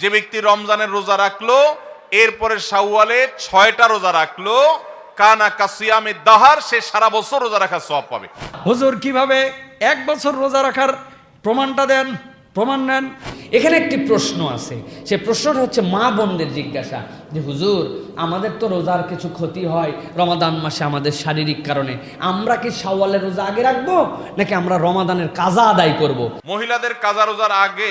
যে ব্যক্তি রমজানের রোজা রাখল এরপরে শাওয়ালে ছয়টা রোজা রাখল কানা কাসিয়ামে দাহার সে সারা বছর রোজা রাখার সব পাবে। হুজুর কীভাবে এক বছর রোজা রাখার প্রমাণটা দেন? প্রমাণ নেন। এখানে একটি প্রশ্ন আছে। সে প্রশ্নটা হচ্ছে মা বোনদের জিজ্ঞাসা যে হুজুর আমাদের তো রোজার কিছু ক্ষতি হয় রমাদান মাসে আমাদের শারীরিক কারণে। আমরা কি শাওয়ালের রোজা আগে রাখব নাকি আমরা রমাদানের কাজা আদায় করব। মহিলাদের কাজা রোজার আগে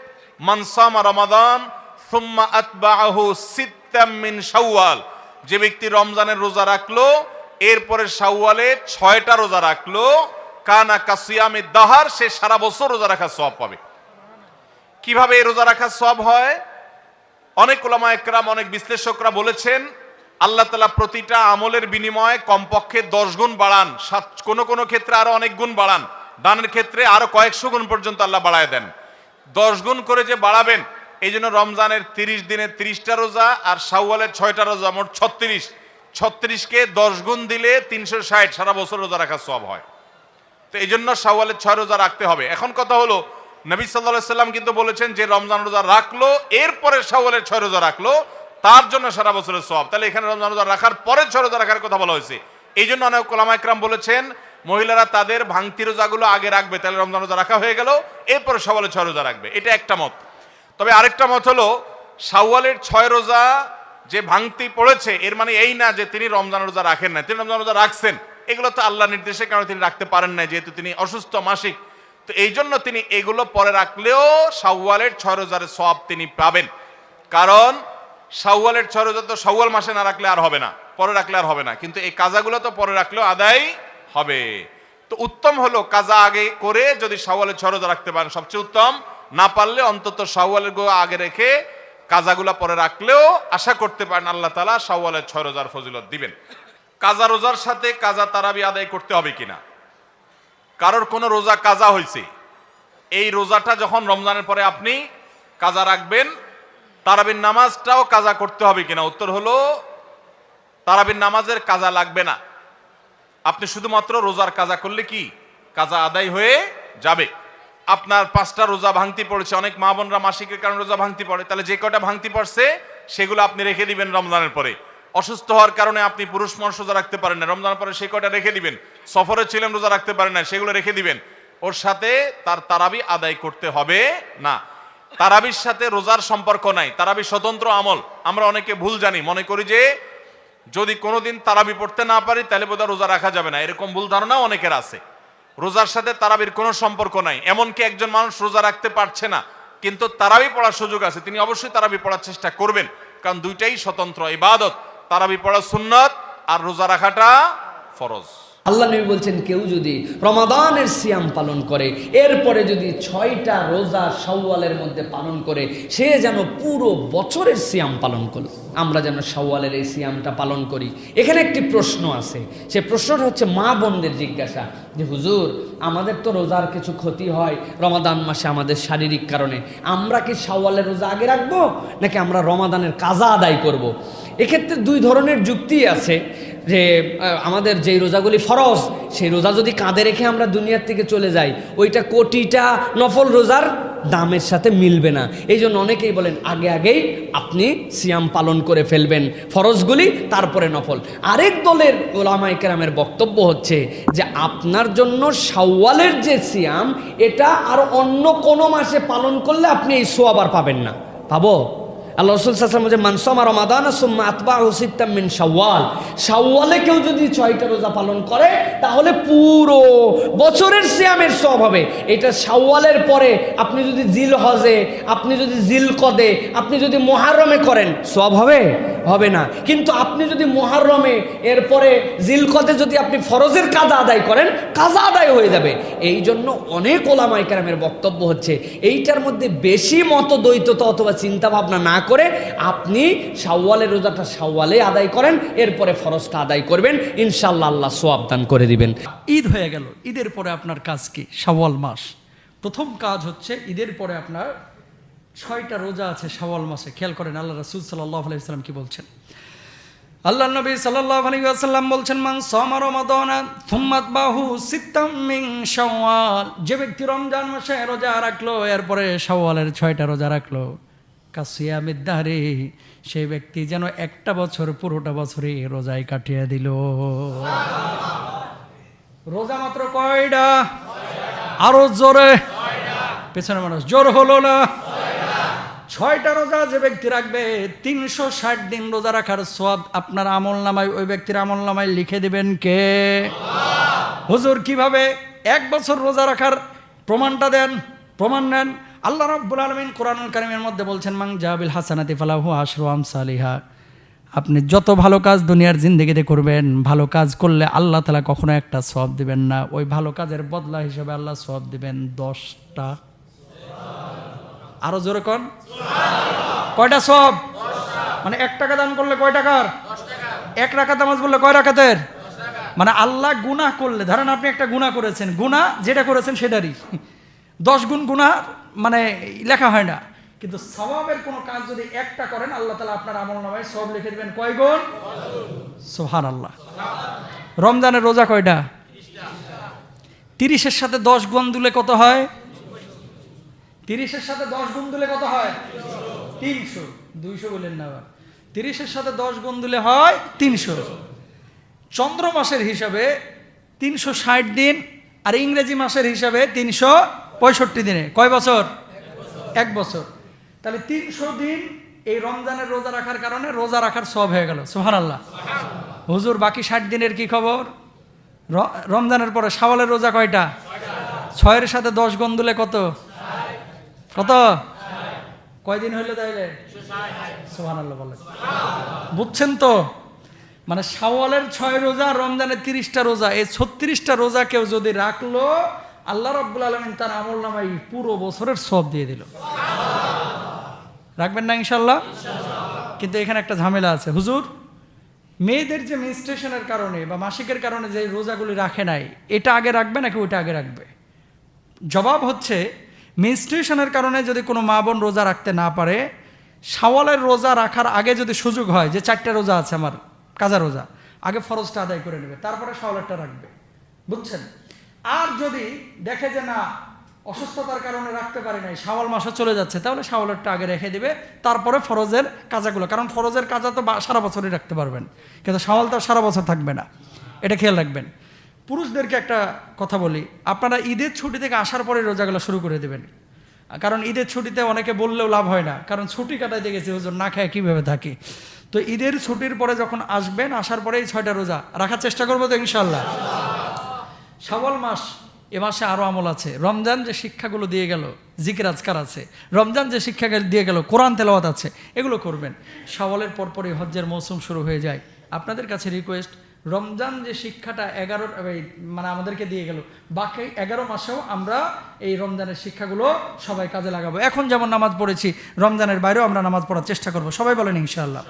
মানসামা রমাদান, সুম্মা যে ব্যক্তি রমজানের রোজা রাখল, এরপরে শাওয়ালে ছয়টা রোজা রাখল, কানা কাসিয়ামে দাহার, সে সারা বছর রোজা রাখার সব পাবে। কীভাবে এই রোজা রাখার সব হয়? অনেক ওলামা একরাম, অনেক বিশ্লেষকরা বলেছেন, আল্লাহ তালা প্রতিটা আমলের বিনিময়ে কমপক্ষে দশ গুণ বাড়ান। সাত, কোনো কোনো ক্ষেত্রে আরও অনেক গুণ বাড়ান। দানের ক্ষেত্রে আরও কয়েকশো গুণ পর্যন্ত আল্লাহ বাড়ায় দেন। দশ গুণ করে যে বাড়াবেন, এই জন্য রমজানের তিরিশ দিনে তিরিশটা রোজা আর শাওয়ালের ছয়টা রোজা, মোট ছত্রিশ। ছত্রিশকে দশ গুণ দিলে তিনশো ষাট, সারা বছর রোজা রাখার সব হয়। তো এই জন্য শাওয়ালের ছয় রোজা রাখতে হবে। এখন কথা হলো, নবী সাল্লাহ সাল্লাম কিন্তু বলেছেন যে রমজান রোজা রাখল, এরপরে শাওয়ালের ছয় রোজা রাখল, তার জন্য সারা বছরের সব তাহলে এখানে রমজান রোজা রাখার পরে ছয় রোজা রাখার কথা বলা হয়েছে। এই জন্য অনেক কোলামা একরাম বলেছেন মহিলারা তাদের ভাঙতি রোজাগুলো আগে রাখবে, তাহলে রমজান রোজা রাখা হয়ে গেল, এরপরে শাওয়ালের ছয় রোজা রাখবে। এটা একটা মত। তবে আরেকটা মত হলো সাওয়ালের ছয় রোজা যে ভাঙতি পড়েছে, এর মানে এই না যে তিনি রমজান রোজা রাখেন না তিনি রমজান রোজা রাখছেন। এগুলো তো আল্লাহ নির্দেশে কারণে তিনি রাখতে পারেন না যেহেতু তিনি অসুস্থ মাসিক। তো এই জন্য তিনি এগুলো পরে রাখলেও শাওয়ালের ছয় রোজার সব তিনি পাবেন। কারণ শাওয়ালের ছয় রোজা তো শাওয়াল মাসে না রাখলে আর হবে না, পরে রাখলে আর হবে না। কিন্তু এই কাজাগুলো তো পরে রাখলেও আদায় হবে। তো উত্তম হলো কাজা আগে করে যদি শাওয়ালের ছয় রোজা রাখতে পারেন, সবচেয়ে উত্তম। না পারলে অন্তত শাওয়ালের গো আগে রেখে কাজাগুলা পরে রাখলেও আশা করতে পারেন আল্লাহ তালা শাওয়ালের ছয় রোজার ফজিলত দিবেন। কাজা রোজার সাথে কাজা তারাবি আদায় করতে হবে কিনা? কারোর কোনো রোজা কাজা হয়েছে এই রোজাটা যখন রমজানের পরে আপনি কাজা রাখবেন, তারাবির নামাজটাও কাজা করতে হবে কিনা? উত্তর হলো, তারাবির নামাজের কাজা লাগবে না। আপনি শুধুমাত্র রোজার কাজা করলে কি কাজা আদায় হয়ে যাবে? আপনার পাঁচটা রোজা ভাঙতি পড়েছে, অনেক মা বোনরা মাসিকের কারণে রোজা ভাঙতি পড়ে, তাহলে যে কটা ভাঙতি পড়ছে সেগুলো আপনি রেখে দিবেন রমজানের পরে। অসুস্থ হওয়ার কারণে আপনি পুরুষ মানুষ রোজা রাখতে পারেন না রমজান পরে সে কটা রেখে দিবেন? সফরে ছিলেন, রোজা রাখতে পারেন না সেগুলো রেখে দিবেন। ওর সাথে তার তারাবি আদায় করতে হবে না। তারাবির সাথে রোজার সম্পর্ক নাই, তারাবি স্বতন্ত্র আমল, আমরা অনেকে ভুল জানি, মনে করি যে যদি কোনোদিন তারাবি পড়তে না পারি, তাহলে বোধহয় রোজা রাখা যাবে না। এরকম ভুল ধারণা অনেকের আছে। রোজার সাথে তারাবির কোনো সম্পর্ক নাই। এমনকি একজন মানুষ রোজা রাখতে পারছে না, কিন্তু তারাবি পড়ার সুযোগ আছে। তিনি অবশ্যই তারাবি পড়ার চেষ্টা করবেন। কারণ দুইটাই স্বতন্ত্র ইবাদত। তারাবি পড়া সুন্নত আর রোজা রাখাটা ফরজ। আল্লাহ নবী বলছেন, কেউ যদি রমাদানের সিয়াম পালন করে, এরপরে যদি ছয়টা রোজা শাওয়ালের মধ্যে পালন করে, সে যেন পুরো বছরের সিয়াম পালন করল। আমরা যেন শাওয়ালের এই সিয়ামটা পালন করি। এখানে একটি প্রশ্ন আছে। সে প্রশ্নটা হচ্ছে মা বোনদের জিজ্ঞাসা যে, হুজুর, আমাদের তো রোজার কিছু ক্ষতি হয় রমাদান মাসে আমাদের শারীরিক কারণে। আমরা কি শাওয়ালের রোজা আগে রাখব নাকি আমরা রমাদানের কাজা আদায় করব। এক্ষেত্রে দুই ধরনের যুক্তি আছে। যে আমাদের যেই রোজাগুলি ফরজ, সেই রোজা যদি কাঁধে রেখে আমরা দুনিয়ার থেকে চলে যাই, ওইটা কোটিটা নফল রোজার দামের সাথে মিলবে না। এই জন্য অনেকেই বলেন, আগে আগেই আপনি সিয়াম পালন করে ফেলবেন। ফরজগুলি তারপরে নফল। আরেক দলের ওলামাই কেরামের বক্তব্য হচ্ছে যে, আপনার জন্য শাওয়ালের যে সিয়াম, এটা আর অন্য কোনো মাসে পালন করলে আপনি এই সোয়াব আর পাবেন না। পাবো? আল্লাহ রসুল সাল্লাম বলছে মানসমা রমাদান সুম্মা আতবা হুসিত্তাম মিন শাওয়াল। শাওয়ালে কেউ যদি ছয়টা রোজা পালন করে, তাহলে পুরো বছরের সিয়ামের সব হবে। এটা শাওয়ালের পরে আপনি যদি জিল হজে আপনি যদি জিল কদে আপনি যদি মহারমে করেন সব হবে? হবে না। কিন্তু আপনি যদি মহারমে এরপরে জিলকতে যদি আপনি ফরজের কাজা আদায় করেন, কাজা আদায় হয়ে যাবে। এই জন্য অনেক ওলামাই কেরামের বক্তব্য হচ্ছে, এইটার মধ্যে বেশি মতদ্বৈততা অথবা চিন্তা ভাবনা না করে আপনি সাওয়ালের রোজাটা সাওয়ালে আদায় করেন, এরপরে ফরজটা আদায় করবেন ইনশাল্লাহ আল্লাহ সোয়াব দান করে দিবেন। ঈদ হয়ে গেল, ঈদের পরে আপনার কাজ কি? সাওয়াল মাস। প্রথম কাজ হচ্ছে ঈদের পরে আপনার ছয়টা রোজা আছে শাওয়াল মাসে, খেয়াল করেন আল্লাহ রাসুল সাল্লাহ আলাইসাল্লাম কি বলছেন? আল্লাহ নবী সাল্লাহ আলী আসাল্লাম বলছেন, মান সমা রমাদানা থুম্মাত বাহু সিত্তাম মিন শাওয়াল। যে ব্যক্তি রমজান মাসে রোজা রাখল, এরপরে শাওয়ালের ছয়টা রোজা রাখল। কাসিয়ামিদ্দারে সেই ব্যক্তি যেন একটা বছর, পুরোটা বছরে রোজায় কাটিয়ে দিল। রোজা মাত্র কয়টা? আরও জোরে। পেছনে মানুষ, জোর হলো না। ছয়টা রোজা যে ব্যক্তি রাখবে, তিনশো ষাট দিন রোজা রাখার সব আপনার আমল নামায়, ওই ব্যক্তির আমল নামায় লিখে দিবেন কে? হুজুর, কীভাবে এক বছর রোজা রাখার প্রমাণটা দেন? প্রমাণ নেন। আল্লাহ রাব্বুল আলমিন কোরআনুল কারিমের মধ্যে বলছেন মাং জাহাবিল হাসানাতি ফালাহু আশরু আমসালিহা। আপনি যত ভালো কাজ দুনিয়ার জিন্দগিতে করবেন, ভালো কাজ করলে আল্লাহ তালা কখনো একটা সব দিবেন না। ওই ভালো কাজের বদলা হিসেবে আল্লাহ সব দিবেন দশটা আরও জোরে কন। কয়টা সব? মানে এক টাকা দান করলে কয় টাকার? এক রাকাত নামাজ বললে কয় রাকাতের? মানে আল্লাহ গুনাহ করলে, ধরেন আপনি একটা গুনাহ করেছেন, গুনাহ যেটা করেছেন সেটারই। দশ গুণ গুনাহ মানে লেখা হয় না। কিন্তু সবাবের কোনো কাজ যদি একটা করেন, আল্লাহ তালা আপনার আমল নামায় সব লিখে দেবেন কয় গুণ? সোহান আল্লাহ রমজানের রোজা কয়টা? তিরিশের সাথে দশ গুণ দিলে কত হয়? তিরিশের সাথে দশ গুণ দিলে কত হয়? তিনশো। দুইশো বললেন না আবার। তিরিশের সাথে দশ গুণ দিলে হয় তিনশো। চন্দ্র মাসের হিসাবে তিনশো ষাট দিন আর ইংরেজি মাসের হিসাবে তিনশো পঁয়ষট্টি দিনে। কয় বছর? এক বছর। তাহলে তিনশো দিন এই রমজানের রোজা রাখার কারণে রোজা রাখার সব হয়ে গেল। সোহান আল্লাহ হুজুর, বাকি ষাট দিনের কি খবর? রমজানের পরে শাওয়ালের রোজা কয়টা? ছয়ের সাথে দশ গন্দুলে কত? কত কয়দিন হইল তাইলে? বুঝছেন তো? মানে শাওয়ালের ছয় রোজা, রমজানের তিরিশটা রোজা, এই ছত্রিশটা রোজা কেউ যদি রাখল, আল্লাহ রব্বুল আলমিন তার আমল নামাই পুরো বছরের সব দিয়ে দিল। রাখবেন না ইনশাল্লাহ কিন্তু এখানে একটা ঝামেলা আছে। হুজুর, মেয়েদের যে মেনস্ট্রেশনের কারণে বা মাসিকের কারণে যে রোজাগুলি রাখে নাই, এটা আগে রাখবে নাকি ওইটা আগে রাখবে? জবাব হচ্ছে মেনস্ট্রেশনের কারণে যদি কোনো মা বোন রোজা রাখতে না পারে, শাওয়ালের রোজা রাখার আগে যদি সুযোগ হয়, যে চারটে রোজা আছে আমার, কাজা রোজা, আগে ফরজটা আদায় করে নেবে, তারপরে শাওয়ালেরটা রাখবে। বুঝছেন? আর যদি দেখে যে না, অসুস্থতার কারণে রাখতে পারে নাই, শাওয়াল মাসে চলে যাচ্ছে, তাহলে শাওয়ালেরটা আগে রেখে দিবে, তারপরে ফরজের কাজাগুলো, কারণ ফরজের কাজা তো সারা বছরই রাখতে পারবেন। কিন্তু শাওয়াল তো সারা বছর থাকবে না। এটা খেয়াল রাখবেন। পুরুষদেরকে একটা কথা বলি, আপনারা ঈদের ছুটি থেকে আসার পরে রোজাগুলো শুরু করে দেবেন। কারণ ঈদের ছুটিতে অনেকে বললেও লাভ হয় না, কারণ ছুটি কাটাইতে গেছে, হুজুর, না খায় কীভাবে থাকি? তো ঈদের ছুটির পরে যখন আসবেন, আসার পরেই ছয়টা রোজা, রাখার চেষ্টা করব তো ইনশাল্লাহ শাওয়াল মাস, এ মাসে আরও আমল আছে। রমজান যে শিক্ষাগুলো দিয়ে গেল, জিকির আজকার আছে। রমজান যে শিক্ষা দিয়ে গেল, কোরআন তেলাওয়াত আছে, এগুলো করবেন। শাওয়ালের পরপরই হজ্জের মৌসুম শুরু হয়ে যায়। আপনাদের কাছে রিকোয়েস্ট রমজান যে শিক্ষাটা এগারো মানে আমাদেরকে দিয়ে গেল। বাকি এগারো মাসেও আমরা এই রমজানের শিক্ষাগুলো সবাই কাজে লাগাবো। এখন যেমন নামাজ পড়েছি, রমজানের বাইরেও আমরা নামাজ পড়ার চেষ্টা করব। সবাই বলেন ইনশাআল্লাহ।